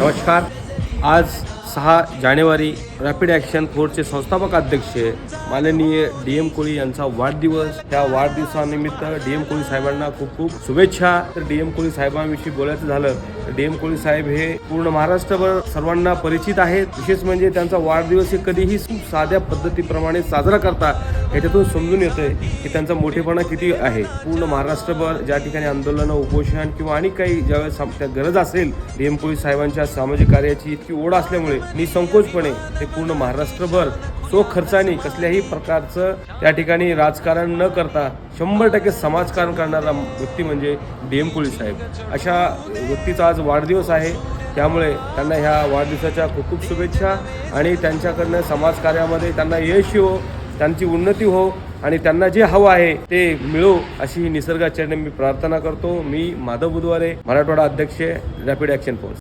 नमस्कार. आज सहा जानेवारी रॅपिड ॲक्शन फोर्सचे संस्थापक अध्यक्ष माननीय डी एम कोळी यांचा वाढदिवस. त्या वाढदिवसानिमित्त डी एम कोळी साहेबांना खूप खूप शुभेच्छा. तर डी एम कोळी साहेबांविषयी बोलायचं झालं डी एम कोळी साहेब हे पूर्ण महाराष्ट्रभर सर्वांना परिचित आहेत. विशेष म्हणजे त्यांचा वाढदिवस हे कधीही खूप साध्या पद्धतीप्रमाणे साजरा करतात याच्यातून समजून येतंय की त्यांचा मोठेपणा किती आहे. पूर्ण महाराष्ट्रभर ज्या ठिकाणी आंदोलनं उपोषण किंवा आणि काही ज्यावेळेस गरज असेल डी एम कोळी साहेबांच्या सामाजिक कार्याची इतकी ओढ असल्यामुळे निसंकोचपणे ते पूर्ण महाराष्ट्रभर तो खर्चाने कसल्याही प्रकारचं त्या ठिकाणी राजकारण न करता शंभर टक्के समाजकारण करणारा व्यक्ती म्हणजे डी एम कोळी साहेब. अशा व्यक्तीचा आज वाढदिवस आहे. त्यामुळे त्यांना ह्या वाढदिवसाच्या खूप खूप शुभेच्छा आणि त्यांच्याकडनं समाजकार्यामध्ये त्यांना यश हो त्यांची उन्नती हो आणि त्यांना जे हवं आहे ते मिळो अशी निसर्गाचरणे निसर्गाचरणी मी प्रार्थना करतो. मी माधव बुधवारे मराठवाडा अध्यक्ष रॅपिड ॲक्शन फोर्स